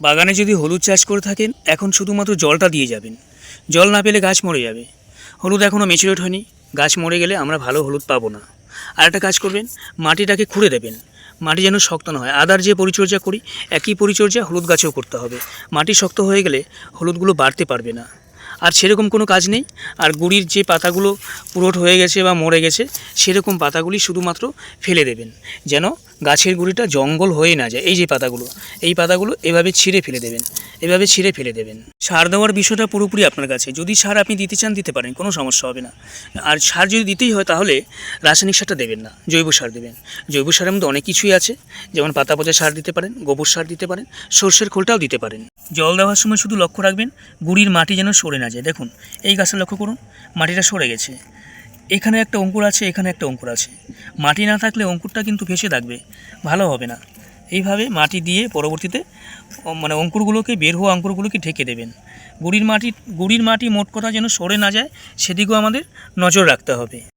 বাগানে যদি হলুদ চাষ করে থাকেন, এখন শুধুমাত্র জলটা দিয়ে যাবেন। জল না পেলে গাছ মরে যাবে। হলুদ এখনও মেচুরেট হয়নি। গাছ মরে গেলে আমরা ভালো হলুদ পাবো না। আর একটা কাজ করবেন, মাটিটাকে খুঁড়ে দেবেন। মাটি যেন শক্ত না হয়। আদার যে পরিচর্যা করি, একই পরিচর্যা হলুদ গাছেও করতে হবে। মাটি শক্ত হয়ে গেলে হলুদগুলো বাড়তে পারবে না। সেরকম কোনো কাজ নেই। আর গুড়ির যে পাতাগুলো পুরোট হয়ে গেছে বা মরে গেছে, সেরকম পাতাগুলি শুধুমাত্র ফেলে দেবেন। যেন গাছের গুঁড়িটা জঙ্গল হয়ে না যায়। এই যে পাতাগুলো, এই পাতাগুলো এভাবে ছিঁড়ে ফেলে দেবেন। এভাবে ছিঁড়ে ফেলে দেবেন। সার দেওয়ার বিষয়টা পুরোপুরি আপনার কাছে। যদি সার আপনি দিতে চান, দিতে পারেন, কোনো সমস্যা হবে না। আর সার যদি দিতেই হয়, তাহলে রাসায়নিক সারটা দেবেন না। জৈব সার দেবেন। জৈব সারের মধ্যে অনেক কিছুই আছে। যেমন পাতা পচা সার দিতে পারেন, গোবর সার দিতে পারেন, সর্ষের খোলটাও দিতে পারেন। জল দেওয়ার সময় শুধু লক্ষ্য রাখবেন, গুড়ির মাটি যেন সরে না যায়। দেখুন, এই গাছটা লক্ষ্য করুন, মাটিটা সরে গেছে। এখানে একটা অঙ্কুর আছে, এখানে একটা অঙ্কুর আছে। মাটি না থাকলে অঙ্কুরটা কিন্তু ভেসে থাকবে, ভালো হবে না। এইভাবে মাটি দিয়ে পরবর্তীতে মানে অঙ্কুরগুলোকে, বের হওয়া অঙ্কুরগুলোকে ঢেকে দেবেন। গুড়ির মাটি গুড়ির মাটি মোট কথা যেন সরে না যায়, সেদিকেও আমাদের নজর রাখতে হবে।